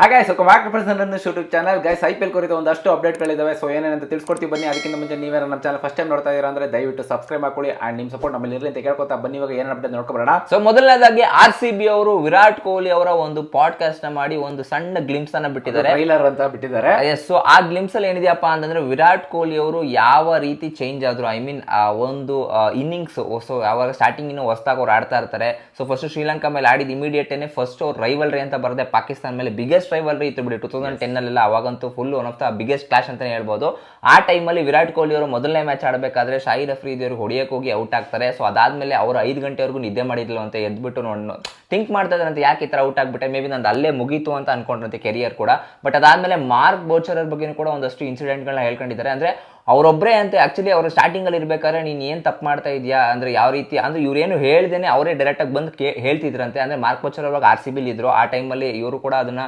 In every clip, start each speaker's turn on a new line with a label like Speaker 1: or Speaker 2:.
Speaker 1: ಹಾಗೆ so mark person YouTube channel guys I P L ಕುರಿತು ಒಂದಷ್ಟು ಅಪ್ಡೇಟ್ಗಳಿದಾವೆ ಸೊ ಏನೇನಂತ ತಿಳ್ಸ್ಕೊಡ್ತೀವಿ. ಬನ್ನಿ ಅದಕ್ಕಿಂತ ಮುಂಚೆ ನೀವೇ ನಮ್ಮ ಚಾನಲ್ ಫಸ್ಟ್ ಟೈಮ್ ನೋಡ್ತಾ ಇದ್ದೀರಾ ಅಂದ್ರೆ ದಯವಿಟ್ಟು ಸಬ್ಸ್ಕ್ರೈಬ್ ಮಾಡ್ಕೊಳ್ಳಿ ಆ್ಯಂಡ್ ನಿಮ್ಮ ಸಪೋರ್ಟ್ ನಮ್ಮಲ್ಲಿ ಇರಲಿ ಅಂತ ಕೇಳ್ಕೊತಾ ಬನ್ನಿ. ಇವಾಗ ಏನೇನು ಅಪ್ಡೇಟ್ ನೋಡ್ಕೊಬರೋಣ
Speaker 2: ಸೊ ಮೊದಲನೇದಾಗಿ ಆರ್ ಸಿ ಬಿ ಅವರು ವಿರಾಟ್ ಕೊಹ್ಲಿ ಅವರ ಒಂದು ಪಾಡ್ಕಾಸ್ಟ್ನ ಮಾಡಿ ಒಂದು ಸಣ್ಣ ಗ್ಲಿಮ್ಸ್ ಅನ್ನ ಬಿಟ್ಟಿದ್ದಾರೆ.
Speaker 1: ಟ್ರೈಲರ್ ಅಂತ ಬಿಟ್ಟಿದ್ದಾರೆ.
Speaker 2: ಎಸ್ ಸೊ ಆ ಗ್ಲಿಮ್ಸ್ ಅಲ್ಲಿ ಏನಿದೆಯಪ್ಪ ಅಂತಂದ್ರೆ ವಿರಾಟ್ ಕೊಹ್ಲಿ ಅವರು ಯಾವ ರೀತಿ ಚೇಂಜ್ ಆದ್ರು ಐ ಮೀನ್ ಒಂದು ಇನ್ನಿಂಗ್ಸ್ ಸೊ ಯಾವಾಗ ಸ್ಟಾರ್ಟಿಂಗ್ ಇನ್ನು ಹೊಸದಾಗಿ ಅವ್ರು ಆಡ್ತಾ ಇರ್ತಾರೆ. ಸೊ ಫಸ್ಟ್ ಶ್ರೀಲಂಕಾ ಮೇಲೆ ಆಡಿದ ಇಮಿಡಿಯೇಟ್ ಫಸ್ಟ್ ಅವ್ರು ರೈವಲ್ರಿ ಅಂತ ಬರದೆ ಪಾಕಿಸ್ತಾನ ಮೇಲೆ ಬಿಗ್ಗೆಸ್ಟ್ ರೈವಲ್ರಿ ಇತ್ತು ಬಿಡಿ ಟೂ ತೌಸಂಡ್ ಟೆನ್ ಅಲ್ಲೆಲ್ಲ ಅವಾಗಂತೂ full one of the biggest clash ಅಂತಾನೆ ಹೇಳ್ಬೋದು. ಆ ಟೈಮಲ್ಲಿ ವಿರಾಟ್ ಕೊಹ್ಲಿ ಅವರು ಮೊದಲನೇ ಮ್ಯಾಚ್ ಆಡಬೇಕಾದ್ರೆ ಶಾಹಿದ್ ಅಫ್ರೀದಿ ಅವರು ಹೊಡಿಯಕ್ಕೆ ಹೋಗಿ ಔಟ್ ಆಗ್ತಾರೆ. ಸೊ ಅದಾದ್ಮೇಲೆ ಅವರು ಐದು ಗಂಟೆವರೆಗೂ ನಿದ್ದೆ ಮಾಡಿದ್ಲು ಅಂತ ಎದ್ಬಿಟ್ಟು ನೋಡಿ ಥಿಂಕ್ ಮಾಡ್ತಾ ಅಂತ ಯಾಕೆ ಈ ಥರ ಔಟ್ ಆಗ್ಬಿಟ್ಟೆ? ಮೇ ಬಿ ನಂದು ಅಲ್ಲೇ ಮುಗೀತು ಅಂತ ಅನ್ಕೊಂಡ್ರಂತೆ ಕೆರಿಯರ್ ಕೂಡ. ಬಟ್ ಅದಾದ್ಮೇಲೆ ಮಾರ್ಕ್ ಬೋಚರ್ ಬಗ್ಗೆ ಕೂಡ ಒಂದಷ್ಟು ಇನ್ಸಿಡೆಂಟ್ಗಳನ್ನ ಹೇಳ್ಕೊಂಡಿದ್ದಾರೆ. ಅಂದ್ರೆ ಅವರೊಬ್ಬರೇ ಅಂತ ಆ್ಯಕ್ಚುಲಿ ಅವರು ಸ್ಟಾರ್ಟಿಂಗಲ್ಲಿ ಇರಬೇಕಾದ್ರೆ ನೀನು ಏನು ತಪ್ಪು ಮಾಡ್ತಾ ಇದೆಯಾ? ಅಂದರೆ ಯಾವ ರೀತಿ? ಅಂದರೆ ಇವರೇನು ಹೇಳ್ದೇನೆ ಅವರೇ ಡೈರೆಕ್ಟಾಗಿ ಬಂದು ಕೇ ಹೇಳ್ತಿದ್ರಂತೆ. ಅಂದರೆ ಮಾರ್ಕ್ ಬಚ್ಚರ್ ಅವಾಗ ಆರ್ ಸಿ ಬಿಲ್ ಇದ್ರು. ಆ ಟೈಮಲ್ಲಿ ಇವರು ಕೂಡ ಅದನ್ನು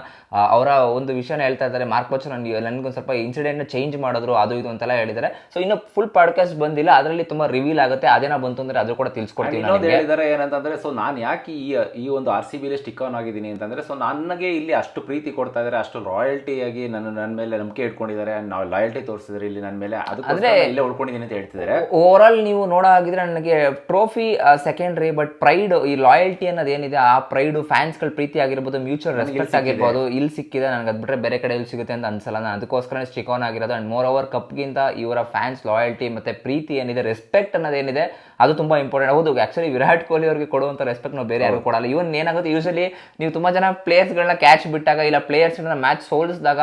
Speaker 2: ಅವರ ಒಂದು ವಿಷಯನ ಹೇಳ್ತಾ ಇದ್ದಾರೆ. ಮಾರ್ಕ್ ಬೋಚರ್ ನನಗೊಂದು ಸ್ವಲ್ಪ ಇನ್ಸಿಡೆಂಟ್ ಚೇಂಜ್ ಮಾಡಿದ್ರು ಅದು ಇದು ಅಂತೆಲ್ಲ ಹೇಳಿದ್ದಾರೆ. ಸೊ ಇನ್ನು ಫುಲ್ ಪಾಡ್ಕಾಸ್ಟ್ ಬಂದಿಲ್ಲ. ಅದರಲ್ಲಿ ತುಂಬ ರಿವೀಲ್ ಆಗುತ್ತೆ. ಅದೇನ ಬಂತು ಅಂದರೆ ಅದು ಕೂಡ
Speaker 1: ತಿಳಿಸ್ಕೊಡ್ತೀನಿ ಹೇಳಿದ್ದಾರೆ ಏನಂತಂದರೆ ಸೊ ನಾನು ಯಾಕೆ ಈ ಈ ಒಂದು ಆರ್ ಸಿ ಬಿಲಿ ಸ್ಟಿಕ್ ಆನ್ ಆಗಿದ್ದೀನಿ ಅಂತಂದರೆ ಸೊ ನನಗೆ ಇಲ್ಲಿ ಅಷ್ಟು ಪ್ರೀತಿ ಕೊಡ್ತಾ ಇದ್ದಾರೆ. ಅಷ್ಟು ರಾಯಲ್ಟಿಯಾಗಿ ನನ್ನ ನನ್ನ ಮೇಲೆ ನಂಬಿಕೆ ಇಟ್ಕೊಂಡಿದ್ದಾರೆ. ನಾವು ಲಾಯಲ್ಟಿ ತೋರಿಸಿದ್ರೆ ಇಲ್ಲಿ ನನ್ನ ಮೇಲೆ ಅದಕ್ಕೆ ಇಲ್ಲೇ ಉಳ್ಕೊಂಡಿದ್ದೀನಿ ಅಂತ ಹೇಳ್ತಿದ್ದಾರೆ.
Speaker 2: ಓವರ್ ಆಲ್ ನೀವು ನೋಡೋ ಹಾಗಿದ್ರೆ ನನಗೆ ಟ್ರೋಫಿ ಸೆಕೆಂಡ್ರಿ ಬಟ್ ಪ್ರೈಡ್ ಈ ಲಾಯಲ್ಟಿ ಅನ್ನೋದು ಏನಿದೆ ಆ ಪ್ರೈಡ್ ಫ್ಯಾನ್ಸ್ಗಳ ಪ್ರೀತಿ ಆಗಿರ್ಬೋದು ಮ್ಯೂಚುವಲ್ ರೆಸ್ಪೆಕ್ಟ್ ಆಗಿರ್ಬೋದು ಇಲ್ಲಿ ಸಿಕ್ಕಿದೆ ನನಗೆ ಅದು ಬಿಟ್ರೆ ಬೇರೆ ಕಡೆ ಇಲ್ಲಿ ಸಿಗುತ್ತೆ ಅಂತ ಅನ್ಸಲ್ಲ. ನಾನು ಅದಕ್ಕೋಸ್ಕರ ಚಿಕೋನ್ ಆನ್ ಆಗಿರೋದು ಅಂಡ್ ಮೋರ್ ಓವರ್ ಕಪ್ಗಿಂತ ಇವರ ಫ್ಯಾನ್ಸ್ ಲಾಯಲ್ಟಿ ಮತ್ತೆ ಪ್ರೀತಿ ಏನಿದೆ ರೆಸ್ಪೆಕ್ಟ್ ಅನ್ನೋದೇನಿದೆ ಅದು ತುಂಬಾ ಇಂಪಾರ್ಟೆಂಟ್ ಹೌದು ಆಕ್ಚುಲಿ ವಿರಾಟ್ ಕೊಹ್ಲಿ ಅವರಿಗೆ ಕೊಡುವಂತ ರೆಸ್ಪೆಕ್ಟ್ ನಾವು ಬೇರೆ ಯಾರು ಕೊಡಲ್ಲ. ಇವನ್ ಏನಾಗುತ್ತೆ ಯೂಶಲಿ ನೀವು ತುಂಬಾ ಜನ ಪ್ಲೇಯರ್ಸ್ಗಳನ್ನ ಕ್ಯಾಚ್ ಬಿಟ್ಟಾಗ ಇಲ್ಲ ಪ್ಲೇಯರ್ಸ್ಗಳನ್ನ ಮ್ಯಾಚ್ ಸೋಲಿಸಿದಾಗ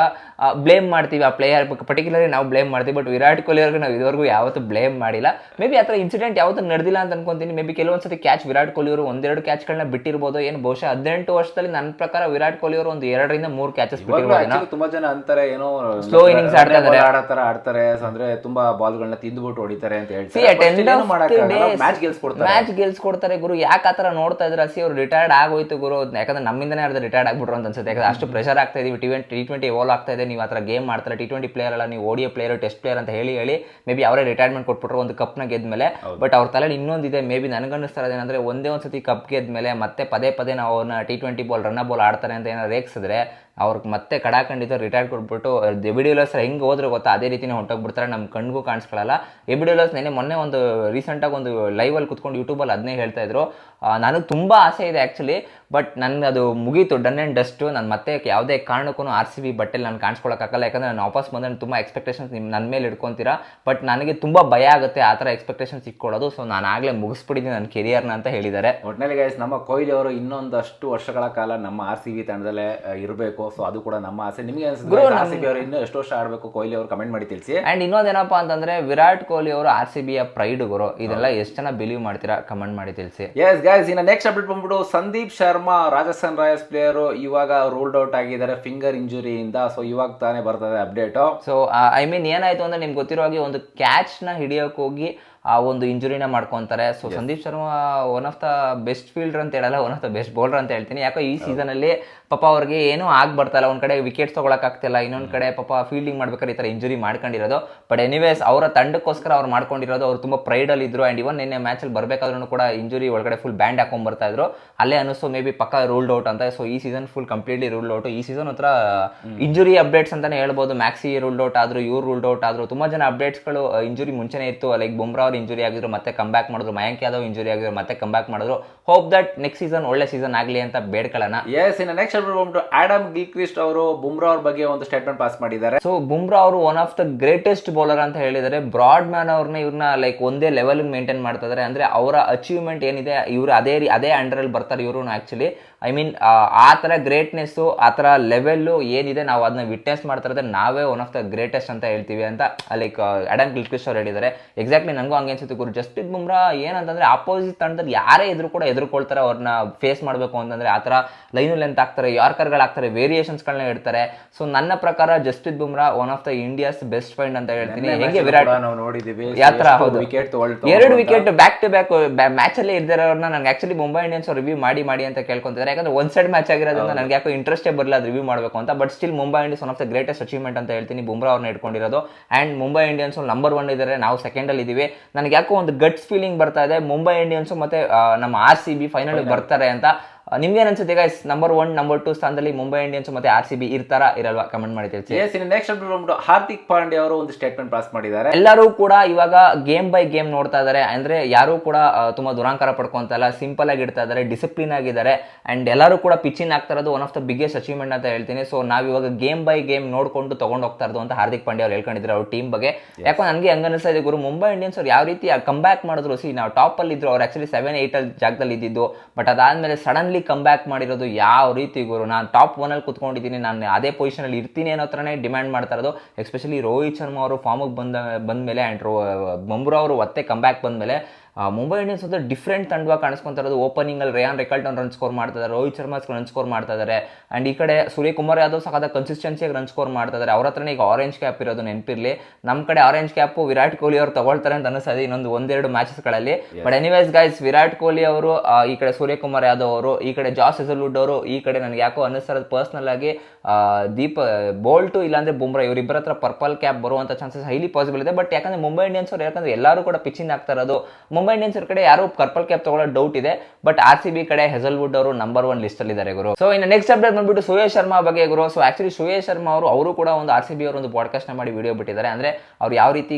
Speaker 2: ಬ್ಲೇಮ್ ಮಾಡ್ತೀವಿ ಆ ಪ್ಲೇಯರ್ ಪರ್ಟಿಕ್ಯುಲರ್ಲಿ ನಾವು ಬ್ಲೇಮ್ ಮಾಡ್ತೀವಿ ಬಟ್ ವಿರಾಟ್ ಕೊಹ್ಲಿ ಅವ್ರಿಗೆ ನಾವು ಇದುವರೆಗೂ ಯಾವತ್ತೂ ಬ್ಲೇಮ್ ಮಾಡಿಲ್ಲ. ಮೇ ಬಿ ಆ ಥರ ಇನ್ಸಿಡೆಂಟ್ ಯಾವತ್ತೂ ನಡೆದಿಲ್ಲ ಅಂತ ಅನ್ಕೊಂತೀನಿ. ಮೇ ಬಿ ಕೆಲವೊಂದ್ಸತಿ ಕ್ಯಾಚ್ ವಿರಾಟ್ ಕೊಹ್ಲಿ ಅವರು ಒಂದೆರಡು ಕ್ಯಾಚ್ಗಳನ್ನ ಬಿಟ್ಟಿರ್ಬೋದು. ಏನು ಬಹುಶಃ ಹದಿನೆಂಟು ವರ್ಷದಲ್ಲಿ ನನ್ನ ಪ್ರಕಾರ ವಿರಾಟ್ ಕೊಹ್ಲಿ ಅವರು ಒಂದು ಎರಡರಿಂದ ಮೂರು ಕ್ಯಾಚಸ್ ಬಿಟ್ಟಿರ್ಬೋದು
Speaker 1: ತುಂಬಾ ಜನ ಅಂತಾರೆ ಏನೋ
Speaker 2: ಸ್ಲೋ ಇನ್ನಿಂಗ್ಸ್
Speaker 1: ಆಡ್ತಾರೆ. ಆಡತರ ಅಂದ್ರೆ ತುಂಬಾ ಬಾಲ್ಗಳನ್ನ ತಿಂದ್ಬಿಟ್ಟು ಹೊಡಿತಾರೆ ಅಂತ
Speaker 2: See,
Speaker 1: ಮ್ಯಾಚ್ ಗೆಲ್ಸ್ಕೊಡ್ತಾರೆ.
Speaker 2: ಕೊಡ್ತಾರೆ ಗೆಲ್ಸ್ಕೊಡ್ತಾರೆ ಗುರು. ಯಾಕೆ ಆತರ ನೋಡ್ತಾ ಇದ್ರೆ? ಹಸಿ ಅವ್ರು ರಿಟೈರ್ಡ್ ಆಗೋಯ್ತು ಗುರು. ಯಾಕಂದ್ರೆ ನಮ್ಮಿಂದನೇ ಅರ್ಧ ರಿಟೈರ್ಡ್ ಆಗ್ಬಿಟ್ರು ಅಂತ ಅನ್ಸುತ್ತೆ. ಯಾಕಂದ್ರೆ ಅಷ್ಟು ಪ್ರೆಷರ್ ಆಗ್ತಾ ಇದೀವಿ. ಟಿ ಟಿ ಟ್ವೆಂಟಿ ಓಲ್ ಆಗ್ತಾ ಇದೆ. ನೀವು ಆ ಥರ ಗೇಮ್ ಮಾಡ್ತಾರೆ? ಟಿ ಟ್ವೆಂಟಿ ಪ್ಲೇಯರ್ ಅಲ್ಲ ನೀವು ಓಡಿಯೋ ಪ್ಲೇಯರ್ ಟೆಸ್ಟ್ ಪ್ಲೇಯರ್ ಅಂತ ಹೇಳಿ ಹೇಳಿ ಮೇ ಬಿ ಅವರೇ ರಿಟೈರ್ಮೆಂಟ್ ಕೊಟ್ಬಿಟ್ರು ಒಂದು ಕಪ್ನ ಗೆದ್ಮೇಲೆ. ಬಟ್ ಅವ್ರ ತಲೆಯಲ್ಲಿ ಇನ್ನೊಂದಿದೆ. ಮೇ ಬಿ ನನಗನ್ನಿಸ್ತಾ ಏನಂದ್ರೆ ಒಂದೇ ಒಂದ್ಸತಿ ಕಪ್ ಗೆದ್ಮೇಲೆ ಮತ್ತೆ ಪದೇ ಪದೇ ನಾವು ಅವ್ರನ್ನ ಟಿ ಟ್ವೆಂಟಿ ಬಾಲ್ ರನ್ನ ಬಾಲ್ ಆಡ್ತಾರೆ ಅಂತ ಏನಾದ್ರು ರೇಗಿಸಿದ್ರೆ ಅವ್ರಿಗೆ ಮತ್ತೆ ಕಡಾಖಂಡಿತ ರಿಟೈರ್ಡ್ ಕೊಟ್ಬಿಟ್ಟು ಎಬಿಡಿಯೋಲರ್ಸ್ ಹೆಂಗೆ ಹೋದ್ರೆ ಗೊತ್ತಾ? ಅದೇ ರೀತಿನೇ ಹೊಂಟೋಗ್ಬಿಡ್ತಾರೆ ನಮ್ಮ ಕಣ್ಗೂ ಕಾಣಿಸ್ಕೊಳ್ಳಲ್ಲ ಎಬಿಡಿಯೋಲರ್ಸ್ ನೆನೆ ಮೊನ್ನೆ ಒಂದು ರೀಸೆಂಟಾಗಿ ಒಂದು ಲೈವಲ್ಲಿ ಕುತ್ಕೊಂಡು ಯೂಟ್ಯೂಬಲ್ಲಿ ಅದನ್ನೇ ಹೇಳ್ತಾ ಇದ್ರು. ನನಗೆ ತುಂಬ ಆಸೆ ಇದೆ ಆ್ಯಕ್ಚುಲಿ ಬಟ್ ನನಗೆ ಅದು ಮುಗೀತು ಡನ್ ಆ್ಯಂಡ್ ಡಸ್ಟು ನಾನು ಮತ್ತೆ ಯಾವುದೇ ಕಾರಣಕ್ಕೂ ಆರ್ ಸಿ ಬಿ ಬಟ್ಟೆಲಿ ನಾನು ಕಾಣಿಸ್ಕೊಳಕ್ಕಾಗಲ್ಲ, ಯಾಕಂದರೆ ನಾನು ವಾಪಸ್ ಬಂದರೆ ತುಂಬ ಎಕ್ಸ್ಪೆಕ್ಟೇಷನ್ಸ್ ನಿಮ್ಮ ನನ್ನ ಮೇಲೆ ಇಟ್ಕೊತೀರಾ? ಬಟ್ ನನಗೆ ತುಂಬ ಭಯ ಆಗುತ್ತೆ ಆ ಥರ ಎಕ್ಸ್ಪೆಕ್ಟೇಷನ್ಸ್ ಇಟ್ಕೊಳ್ಳೋದು ಸೊ ನಾನು ಆಗಲೇ ಮುಗಿಸ್ಬಿಟ್ಟಿದ್ದೀನಿ ನನ್ನ ಕೆರಿಯರ್ನ ಅಂತ ಹೇಳಿದ್ದಾರೆ.
Speaker 1: ಒಟ್ಟಿನಲ್ಲಿ ಗೈಸ್ ನಮ್ಮ ಕೊಹ್ಲಿ ಅವರು ಇನ್ನೊಂದಷ್ಟು ವರ್ಷಗಳ ಕಾಲ ನಮ್ಮ ಆರ್ ಸಿ ಬಿ ತಂಡದಲ್ಲೇ ಇರಬೇಕು. ಸೊ ಅದು ಕೂಡ ನಮ್ಮ ಆಸೆ. ನಿಮಗೆ ಅನ್ಸುತ್ತೆ ಆರ್ ಸಿ ಬಿ ಅವರು ಇನ್ನೂ ಎಷ್ಟು ವರ್ಷ ಆಡಬೇಕು ಕೊಹ್ಲಿ ಅವರು ಕಮೆಂಟ್ ಮಾಡಿ ತಿಳಿಸಿ.
Speaker 2: ಆ್ಯಂಡ್ ಇನ್ನೊಂದೇನಪ್ಪ ಅಂತಂದ್ರೆ ವಿರಾಟ್ ಕೊಹ್ಲಿ ಅವರು ಆರ್ ಸಿ ಬಿಯ ಪ್ರೈಡ್ ಗುರು. ಇದೆಲ್ಲ ಎಷ್ಟು ಜನ ಬಿಲೀವ್ ಮಾಡ್ತೀರಾ ಕಮೆಂಟ್ ಮಾಡಿ ತಿಳಿಸಿ.
Speaker 1: ಎಸ್ ಗೈಸ್ ಇನ್ನು ನೆಕ್ಸ್ಟ್ ಅಪ್ಡೇಟ್ ಬಂದ್ಬಿಟ್ಟು ಸಂದೀಪ್ ಶರ್ಮಾ ರಾಜಸ್ಥಾನ್ ರಾಯಲ್ಸ್ ಪ್ಲೇಯರ್ ಇವಾಗ ರೂಲ್ಡ್ ಔಟ್ ಆಗಿದ್ದಾರೆ ಫಿಂಗರ್ ಇಂಜುರಿಯಿಂದ ಸೊ ಇವಾಗ ತಾನೇ ಬರ್ತದೆ ಅಪ್ಡೇಟ್
Speaker 2: ಸೊ ಐ ಮೀನ್ ಏನಾಯ್ತು ಅಂದ್ರೆ ನಿಮ್ಗೆ ಗೊತ್ತಿರೋ ಹಾಗೆ ಒಂದು ಕ್ಯಾಚ್ನ ಹಿಡಿಯೋಕೆ ಹೋಗಿ ಆ ಒಂದು ಇಂಜುರಿನ ಮಾಡ್ಕೊಂತಾರೆ. So Sandeep Sharma one of the best fielder ಅಂತ ಹೇಳಲ್ಲ one of the best bowler ಅಂತ ಹೇಳ್ತೀನಿ. ಯಾಕೋ ಈ ಸೀಸನಲ್ಲಿ ಪಾಪ ಅವ್ರಿಗೆ ಏನೂ ಆಗಿ ಬರ್ತಾಯಿಲ್ಲ ಒಂದು ಕಡೆ ವಿಕೆಟ್ಸ್ ತೊಗೊಳಕ್ಕಾಗ್ತಿಲ್ಲ ಇನ್ನೊಂದು ಕಡೆ ಪಾಪ ಫೀಲ್ಡಿಂಗ್ ಮಾಡ್ಬೇಕಾದ್ರೆ ಈ ಥರ ಇಂಜುರಿ ಮಾಡ್ಕೊಂಡಿರೋದು. ಬಟ್ ಎನಿವೇಸ್ ಅವರ ತಂಡಕ್ಕೋಸ್ಕರ ಅವ್ರು ಮಾಡ್ಕೊಂಡಿರೋದು ಅವ್ರು ತುಂಬ ಪ್ರೈಡಲ್ಲಿ ಇದ್ರು ಆ್ಯಂಡ್ ಇವನ್ ನಿನ್ನೆ ಮ್ಯಾಚಲ್ಲಿ ಬರಬೇಕಾದ್ರೂ ಕೂಡ ಇಂಜುರಿ ಒಳಗಡೆ ಫುಲ್ ಬ್ಯಾಂಡ್ ಹಾಕೊಂಬರ್ತಾಯಿದ್ರು ಬರ್ತಾ ಇದ್ರು. ಅಲ್ಲೇ ಅನಿಸ್ತು ಮೇ ಬಿ ಪಕ್ಕ ರೂಲ್ಡ್ ಔಟ್ ಅಂತ. ಸೊ ಈ season full completely ruled out ಈ ಸೀಸನ್ ಹತ್ರ ಇಂಜುರಿ ಅಪ್ಡೇಟ್ಸ್ ಅಂತಾನೆ ಹೇಳ್ಬೋದು. ಮ್ಯಾಕ್ಸಿ ರೂಲ್ಡ್ ಔಟ್ ಆದ್ರು ಇವ್ರು ರೂಲ್ಡ್ ಔಟ್ ಆದ್ರು ತುಂಬಾ ಜನ ಅಪ್ಡೇಟ್ಸ್ಗಳು ಇಂಜುರಿ ಮುಂಚೆನೇ ಇತ್ತು. ಲೈಕ್ ಬುಮ್ರಾ ಅವ್ರು ಇಂಜುರಿ ಆಗಿದ್ರು ಮತ್ತೆ ಕಮ್ ಬ್ಯಾಕ್ ಮಾಡಿದ್ರು. ಮಯಾಂಕ್ ಯಾದವ್ ಇಂಜುರಿ ಆಗಿದ್ರು ಮತ್ತೆ ಕಮ್ ಬ್ಯಾಕ್ ಮಾಡಿದ್ರು. ಹೋಪ್ ದಟ್ ನೆಕ್ಸ್ಟ್ ಸೀಸನ್ ಒಳ್ಳೆ ಸೀಸನ್ ಆಗಲಿ ಅಂತ ಬೇಡ್ಕೊಳ್ಳೋಣ.
Speaker 1: ಎಸ್ ಇನ್ ನೆಕ್ಸ್ಟ್ ಬಂದ್ಬಿಟ್ಟು ಆಡಮ್ ಗಿಲ್ಕ್ರಿಸ್ಟ್ ಅವರು ಬುಮ್ರಾ ಅವ್ರ ಬಗ್ಗೆ ಒಂದು ಸ್ಟೇಟ್ಮೆಂಟ್ ಪಾಸ್ ಮಾಡಿದ್ದಾರೆ.
Speaker 2: ಸೊ ಬುಮ್ರಾ ಅವರು one of the greatest bowler ಅಂತ ಹೇಳಿದರೆ ಬ್ರಾಡ್ ಮ್ಯಾನ್ ಅವ್ರನ್ನ ಇವ್ರನ್ನ ಲೈಕ್ ಒಂದೇ ಲೆವೆಲ್ ಮೇಂಟೈನ್ ಮಾಡ್ತಾ ಇದಾರೆ ಅಂದ್ರೆ ಅವರ ಅಚೀವ್ಮೆಂಟ್ ಏನಿದೆ, ಇವರು ಅದೇ ರೀ, ಅದೇ ಅಂಡರಲ್ಲಿ ಬರ್ತಾರೆ ಇವರು ಆಕ್ಚುಲಿ ಐ ಮೀನ್ ಆ ಥರ ಗ್ರೇಟ್ನೆಸ್ಸು ಆ ಥರ ಲೆವೆಲ್ಲು ಏನಿದೆ, ನಾವು ಅದನ್ನ ವಿಟ್ನೆಸ್ ಮಾಡ್ತಾ ಇರೋದೇ ನಾವೇ ಒನ್ ಆಫ್ ದ ಗ್ರೇಟೆಸ್ಟ್ ಅಂತ ಹೇಳ್ತೀವಿ ಅಂತ ಲೈಕ್ ಅಡಮ್ ಗಿಲ್ಕ್ರಿಸ್ಟ್ ಅವ್ರು ಹೇಳಿದ್ದಾರೆ. ಎಕ್ಸಾಕ್ಟ್ಲಿ ನನಗೂ ಹಂಗೆ ಅನ್ಸುತ್ತೆ ಗುರು. ಜಸ್ಪ್ರೀತ್ ಬುಮ್ರಾ ಏನಂತಂದ್ರೆ ಆಪೋಸಿಟ್ ತಂಡದಲ್ಲಿ ಯಾರೇ ಎದುರು ಕೂಡ ಎದುರ್ಕೊಳ್ತಾರೆ ಅವ್ರನ್ನ ಫೇಸ್ ಮಾಡಬೇಕು ಅಂತಂದ್ರೆ ಆ ಥರ ಲೈನು ಲೆಂತ್ ಆಗ್ತಾರೆ ಯಾರ್ಕರ್ಗಳು ಆಗ್ತಾರೆ ವೇರಿಯೇಷನ್ಸ್ಗಳನ್ನ ಇಡ್ತಾರೆ ಸೊ ನನ್ನ ಪ್ರಕಾರ Jasprit Bumrah one of the India's best find ಅಂತ ಹೇಳ್ತೀನಿ. ಹೆಂಗೆ ವಿರಾಟ್
Speaker 1: ನಾವು ನೋಡಿದೀವಿ.
Speaker 2: ಯಾತ್ರ ಹೌದು.
Speaker 1: ವಿಕೆಟ್
Speaker 2: ಎರಡು wicket back to back match ಅಲ್ಲಿ ಇರ್ದಿರೋರ್ನ ನನಗೆ ಆಕ್ಚುಲಿ ಮುಂಬೈ ಇಂಡಿಯನ್ಸ್ ರಿವ್ಯೂ ಮಾಡಿ ಮಾಡಿ ಅಂತ ಕೇಳ್ಕೊಂತಿದ್ದಾರೆ ಯಾಕಂದ್ರೆ ಒನ್ ಸೈಡ್ ಮ್ಯಾಚ್ ಆಗಿರೋದ್ರಿಂದ ನನಗೆ ಯಾಕೋ ಇಂಟ್ರೆಸ್ಟೇ ಬರಲ್ಲ ಅದು ರಿವ್ಯೂ ಮಾಡಬೇಕು ಅಂತ. But still Mumbai Indians one of the greatest achievement ಅಂತ ಹೇಳ್ತೀನಿ ಬುಮ್ರಾ ಅವ್ರನ್ನ ಇಟ್ಕೊಂಡಿರೋದು. And Mumbai Indians number one ಇದ್ದಾರೆ ನಾವು ಸೆಕೆಂಡ್ ಅಲ್ಲಿ ಇದೀವಿ. ನನಗೆ ಯಾಕೋ ಒಂದು ಗಟ್ಸ್ ಫೀಲಿಂಗ್ ಬರ್ತಾ ಇದೆ. ಮುಂಬೈ ಇಂಡಿಯನ್ಸ್ ಮತ್ತೆ ನಮ್ಮ ಆರ್ ಸಿ ಬಿ ಫೈನಲ್ ಬರ್ತಾರೆ ಅಂತ. ನಿಮ್ಗೇನ್ ಅನ್ಸುತ್ತೆ guys number one number two ಸ್ಥಾನದಲ್ಲಿ ಮುಂಬೈ ಇಂಡಿಯನ್ಸ್ ಮತ್ತೆ ಆರ್ ಸಿ ಬಿ ಇರ್ತಾರಾ ಇರಲ್ವಾ? ಕಮೆಂಟ್ ಮಾಡಿ ತಿಳಿಸಿ
Speaker 1: ಎಸ್ ಇನ್ನು ನೆಕ್ಸ್ಟ್ ಬಂದ್ಬಿಟ್ಟು ಹಾರ್ದಿಕ್ ಪಾಂಡ್ಯ ಅವರು ಒಂದು ಸ್ಟೇಟ್ಮೆಂಟ್ ಪಾಸ್ ಮಾಡಿದ್ದಾರೆ.
Speaker 2: ಎಲ್ಲರೂ ಕೂಡ ಇವಾಗ ಗೇಮ್ ಬೈ ಗೇಮ್ ನೋಡ್ತಾ ಇದ್ದಾರೆ. ಅಂದ್ರೆ ಯಾರು ಕೂಡ ತುಂಬಾ ದುರಾಂಕಾರ ಪಡ್ಕೊಂತಲ್ಲ ಸಿಂಪಲ್ ಆಗಿ ಇಡ್ತಾ ಇದ್ದಾರೆ ಡಿಸಿಪ್ಲಿನ್ ಆಗಿದ್ದಾರೆ ಅಂಡ್ ಎಲ್ಲರೂ ಕೂಡ ಪಿಚ್ಚಿನ್ ಆಗ್ತಾ ಇರೋದು one of the biggest achievement ಅಂತ ಹೇಳ್ತೀನಿ. ಸೊ ನಾವ್ ಇವಾಗ ಗೇಮ್ ಬೈ ಗೇಮ್ ನೋಡ್ಕೊಂಡು ತಗೊಂಡು ಹೋಗ್ತಾ ಇರೋದು ಅಂತ ಹಾರ್ದಿಕ್ ಪಾಂಡ್ಯ ಅವ್ರು ಹೇಳ್ಕೊಂಡಿದ್ರು ಅವ್ರ ಟೀಮ್ ಬಗ್ಗೆ. ಯಾಕಂದ್ರೆ ನನಗೆ ಹಂಗ ಅನಿಸ್ತಾ ಇದೆ ಗುರು ಮುಂಬೈ ಇಂಡಿಯನ್ಸ್ ಅವ್ರು ಯಾವ ರೀತಿ ಕಮ್ ಬ್ಯಾಕ್ ಮಾಡಿದ್ರು ಸಿ ನಾವು ಟಾಪ್ ಅಲ್ಲಿ ಇದ್ರು ಅವ್ರು ಆಕ್ಚುಲಿ ಸೆವೆನ್ ಏಟ್ ಅಲ್ಲಿ ಜಾಗದಲ್ಲಿ ಇದ್ದಿದ್ದು. ಬಟ್ ಅದಾದ್ಮೇಲೆ ಸಡನ್ಲಿ ಕಮ್ ಬ್ಯಾಕ್ ಮಾಡಿರೋದು ಯಾವ ರೀತಿ ಗುರು? ನಾನು ಟಾಪ್ ಒನಲ್ಲಿ ಅಲ್ಲಿ ಕುತ್ಕೊಂಡಿದ್ದೀನಿ, ನಾನು ಅದೇ ಪೊಸಿಷನ್ ಅಲ್ಲಿ ಇರ್ತೀನಿ ಅನ್ನೋ ಥರನೇ ಡಿಮ್ಯಾಂಡ್ ಮಾಡ್ತಾ ಇರೋದು. ಎಸ್ಪೆಷಲಿ ರೋಹಿತ್ ಶರ್ಮಾ ಅವರು ಫಾರ್ಮಿಗೆ ಬಂದ ಮೇಲೆ ಆ್ಯಂಡ್ ರೋ ಬಂಬ್ರೋ ಅವರು ಒತ್ತೆ ಕಮ್ ಬ್ಯಾಕ್ ಬಂದಮೇಲೆ ಮುಂಬೈ ಇಂಡಿಯನ್ಸ್ ಒಂದು ಡಿಫ್ರೆಂಟ್ ತಂಡವಾಗಿ ಕಾಣಿಸ್ಕೊಂತ ಇರೋದು. ಓಪನಿಂಗ್ ಅಲ್ಲಿ ರೇಯಾನ್ ರೆಕಲ್ಟನ್ ರನ್ ಸ್ಕೋರ್ ಮಾಡ್ತಾ ಇದ್ದಾರೆ ರೋಹಿತ್ ಶರ್ಮಾ ರನ್ ಸ್ಕೋರ್ ಮಾಡ್ತಾ ಇದ್ದಾರೆ ಅಂಡ್ ಈ ಕಡೆ ಸೂರ್ಯಕುಮಾರ್ ಯಾದವ್ ಸಖತ್ ಕನ್ಸಿಸ್ಟೆನ್ಸಿಯಾಗಿ ರನ್ ಸ್ಕೋರ್ ಮಾಡ್ತಾ ಇದ್ದಾರೆ ಅವ್ರ ಹತ್ರನೇ ಈಗ ಆರೆಂಜ್ ಕ್ಯಾಪ್ ಇರೋದು ನೆನಪಿರ್ಲಿ. ನಮ್ಮ ಕಡೆ ಆರೆಂಜ್ ಕ್ಯಾಪ್ ವಿರಾಟ್ ಕೊಹ್ಲಿ ಅವರು ತಗೊಳ್ತಾರೆ ಅಂತ ಅನಿಸ್ತದೆ ಇನ್ನೊಂದು ಒಂದೆರಡು ಮ್ಯಾಚಸ್ಗಳಲ್ಲಿ but anyways guys Virat Kohli ಅವರು ಈ ಕಡೆ ಸೂರ್ಯಕುಮಾರ್ ಯಾದವ್ ಅವರು ಈ ಕಡೆ ಜಾಸ್ ಹೆಸಲ್ವುಡ್ ಅವರು ಈ ಕಡೆ ನನಗೆ ಯಾಕೋ ಅನ್ನಿಸ್ತಾ ಇರೋದು ಪರ್ಸ್ನಲ್ ಆಗಿ ದೀಪ ಬೋಲ್ಟು ಇಲ್ಲಾಂದ್ರೆ ಬುಮ್ರಾ ಇವರಿಬ್ಬರ ಹತ್ರ ಪರ್ಪಲ್ ಕ್ಯಾಪ್ ಬರುವಂತ ಚಾನ್ಸಸ್ ಹೈಲಿ ಪಾಸಿಬಲ್ ಇದೆ. ಬಟ್ ಯಾಕಂದ್ರೆ ಮುಂಬೈ ಇಂಡಿಯನ್ಸ್ ಅವರು ಯಾಕಂದ್ರೆ ಎಲ್ಲರೂ ಕೂಡ ಪಿಚ್ಚಿಂಗ್ ಆಗ್ತಾ ಇರೋದು. ಮುಂಬೈ ಇಂಡಿಯನ್ಸ್ ಕಡೆ ಯಾರು ಪರ್ಪಲ್ ಕ್ಯಾಪ್ ತಗೊಳ್ಳೋ ಡೌಟ್ ಇದೆ. ಬಟ್ ಆರ್ ಸಿ ಬಿ ಕಡೆ ಹೆಸಲ್ವುಡ್ ಅವರು ನಂಬರ್ ಒನ್ ಲಿಸ್ಟ್ ಅಲ್ಲಿ ಇದ್ದಾರೆ ಗುರು. ಸೊ ಇನ್ನು ನೆಕ್ಸ್ಟ್ ಅಪ್ಡೇಟ್ ಬಂದ್ಬಿಟ್ಟು ಸುಯೇಶ್ ಶರ್ಮಾ ಬಗ್ಗೆ ಗುರು. ಸೊ ಆಕ್ಚುಲಿ ಸುಯೇಶ್ ಶರ್ಮಾ ಅವರು ಅವರು ಕೂಡ ಒಂದು ಆರ್ ಸಿ ಬಿ ಅವರು ಒಂದು ಪಾಡ್ಕಾಸ್ಟ್ ಮಾಡಿ ವಿಡಿಯೋ ಬಿಟ್ಟಿದ್ದಾರೆ. ಅಂದ್ರೆ ಅವ್ರು ಯಾವ ರೀತಿ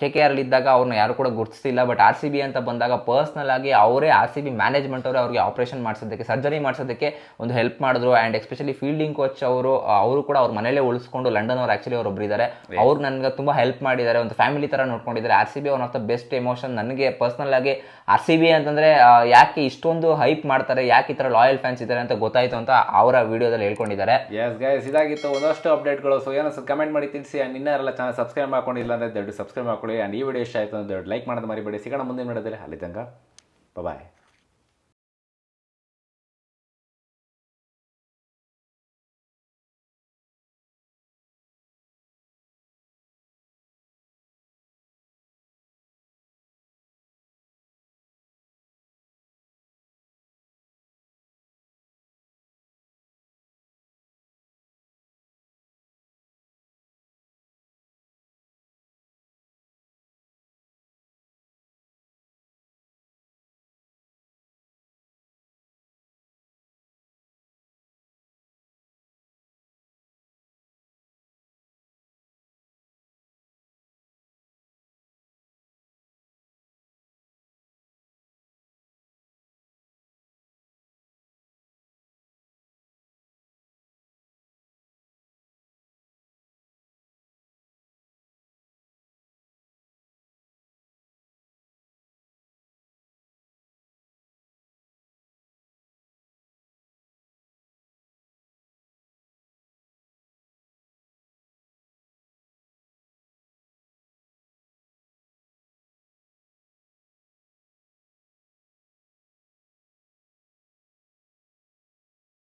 Speaker 2: ಕೆ ಕೆ ಆರ್ ಇದ್ದಾಗ ಅವ್ರನ್ನ ಯಾರು ಕೂಡ ಗುರುತಿಸ್ತಿಲ್ಲ. ಬಟ್ ಆರ್ ಸಿ ಬಿ ಅಂತ ಬಂದಾಗ ಪರ್ಸನಲ್ ಆಗಿ ಅವರೇ ಆರ್ ಸಿ ಬಿ ಮ್ಯಾನೇಜ್ಮೆಂಟ್ ಅವರು ಅವ್ರಿಗೆ ಆಪರೇಷನ್ ಮಾಡಿಸೋದಕ್ಕೆ ಸರ್ಜರಿ ಮಾಡಿಸೋದಕ್ಕೆ ಒಂದು ಹೆಲ್ಪ್ ಮಾಡಿದ್ರು. ಅಂಡ್ ಎಸ್ಪೆಷಲಿ ಫೀಲ್ಡಿಂಗ್ ಕೋಚ್ ಅವರು ಅವರು ಕೂಡ ಅವ್ರ ಮನೇಲೆ ಉಳಿಸ್ಕೊಂಡು ಲಂಡನ್ ಅವ್ರು ಆಕ್ಚುಲಿ ಅವ್ರು ಒಬ್ಬರಿದ್ದಾರೆ ಅವ್ರು ನನಗೆ ತುಂಬಾ ಹೆಲ್ಪ್ ಮಾಡಿದ್ದಾರೆ. ಒಂದು ಫ್ಯಾಮಿಲಿ ತರ ನೋಡ್ಕೊಂಡಿದ್ದಾರೆ. R C B one of the best emotion ನನಗೆ ಪರ್ಸ್ನಲ್ ಆಗಿ ಆರ್ ಸಿ ಬಿ ಅಂತಂದ್ರೆ ಯಾಕೆ ಇಷ್ಟೊಂದು ಹೈಪ್ ಮಾಡ್ತಾರೆ, ಯಾಕೆ ಈ ಥರ ಲಾಯಲ್ ಫ್ಯಾನ್ಸ್ ಇದ್ದಾರೆ ಅಂತ ಗೊತ್ತಾಯ್ತು ಅಂತ ಅವರ ವಿಡಿಯೋದಲ್ಲಿ ಹೇಳ್ಕೊಂಡಿದ್ದಾರೆ.
Speaker 1: ಎಸ್ ಗೈಸ್ ಇದಾಗಿತ್ತು ಒಂದಷ್ಟು ಅಪ್ಡೇಟ್ಗಳು ಸೊ ಏನೋ ಕಮೆಂಟ್ ಮಾಡಿ ತಿಳಿಸಿ. ಆ್ಯಂಡ್ ಇನ್ನರೆಲ್ಲ ಚಾನಲ್ ಸಬ್ಸ್ಕ್ರೈಬ್ ಮಾಡ್ಕೊಂಡಿಲ್ಲ ಅಂದರೆ ದೊಡ್ಡ ಸಬ್ಸ್ಕ್ರೈಬ್ ಮಾಡ್ಕೊಳ್ಳಿ. ಆ್ಯಂಡ್ ಈ ವಿಡಿಯೋ ಇಷ್ಟ ಆಯಿತು ಅಂದರೆ ದೊಡ್ಡ ಲೈಕ್ ಮಾಡೋದು ಮರಿಬೇಡಿ. ಸಿಗೋಣ ಮುಂದಿನ ವಿಡಿಯೋದಲ್ಲಿ. ಅಲ್ಲಿ ತನಕ ಬಾಯ್